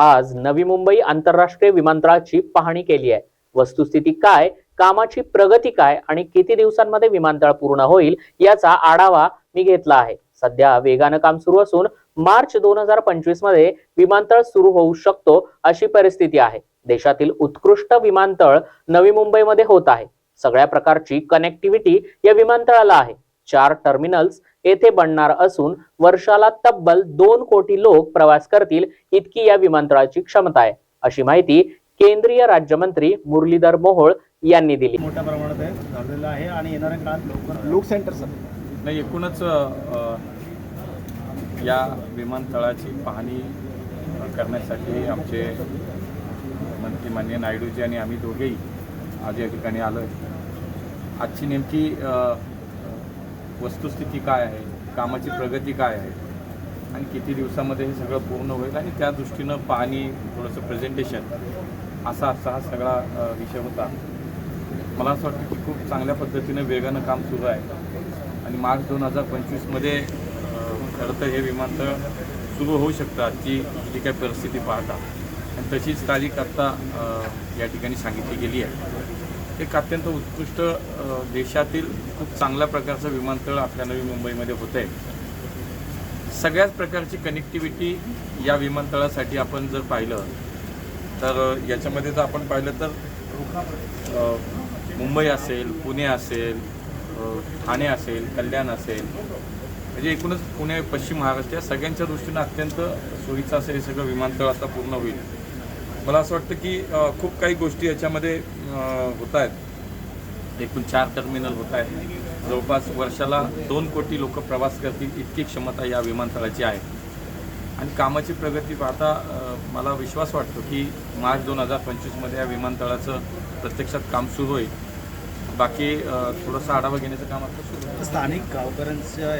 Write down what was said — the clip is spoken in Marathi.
आज नवी मुंबई आंतरराष्ट्रीय विमानतळाची पाहणी केली आहे. वस्तुस्थिती काय कामाची प्रगती काय आणि किती दिवसांमध्ये विमानतळ पूर्ण होईल याचा आढावा मी घेतला आहे. सध्या वेगानं काम सुरू असून मार्च दोन हजार पंचवीसमध्ये विमानतळ सुरू होऊ शकतो अशी परिस्थिती आहे. देशातील उत्कृष्ट विमानतळ नवी मुंबईमध्ये होत आहे. सगळ्या प्रकारची कनेक्टिव्हिटी या विमानतळाला आहे. चार टर्मिनल्स येथे बनणार असून वर्षाला तब्बल दोन कोटी लोक प्रवास करतील इतकी या विमानतळाची क्षमता आहे. अशी माहिती केंद्रीय राज्यमंत्री मुरलीधर मोहोळ यांनी दिली. मोठ्या प्रमाणात आहे झालेलं आहे आणि येणाऱ्या काळात लवकर लुक सेंटर नाही एकूणच या विमानतळाची पाहणी करण्यासाठी आमचे मंत्री माननीय नायडूजी आणि आम्ही दोघेही आज या ठिकाणी आलो आहे आजची नेमकी वस्तुस्थिती काय आहे? कामाची प्रगती काय आहे? आणि किती दिवसामध्ये हे सगळं पूर्ण होईल? आणि त्या दृष्टीनं पाहणी थोडंसं प्रेझेंटेशन असा असा हा सगळा विषय होता. मला असं वाटतं की खूप चांगल्या पद्धतीनं वेगानं काम सुरू आहे. आणि मार्च दोन हजार पंचवीसमध्ये खरं तर हे विमानतळ सुरू होऊ शकतं आजची जी काही परिस्थिती पाहता. आणि तशीच तारीख आत्ता या ठिकाणी सांगितली गेली आहे. एक अत्यंत उत्कृष्ट देशातील खूप चांगल्या प्रकारचं विमानतळ आपल्या नवी मुंबईमध्ये होतं आहे सगळ्याच प्रकारची कनेक्टिव्हिटी या विमानतळासाठी आपण जर पाहिलं तर याच्यामध्ये जर आपण पाहिलं तर मुंबई असेल पुणे असेल ठाणे असेल कल्याण असेल म्हणजे एकूणच पुणे पश्चिम महाराष्ट्र या सगळ्यांच्या दृष्टीनं अत्यंत सोयीचं असं हे सगळं विमानतळ आता पूर्ण होईल. मला असं वाटतं की खूप काही गोष्टी याच्यामध्ये होत आहेत. एकूण चार टर्मिनल होत आहेत. जवळपास वर्षाला दोन कोटी लोक प्रवास करतील इतकी क्षमता या विमानतळाची आहे. आणि कामाची प्रगती पाहता मला विश्वास वाटतो की मार्च दोन हजार पंचवीसमध्ये या विमानतळाचं प्रत्यक्षात काम सुरू होईल. बाकी थोडंसं आढावा घेण्याचं काम आता सुरू स्थानिक गावकऱ्यांच्या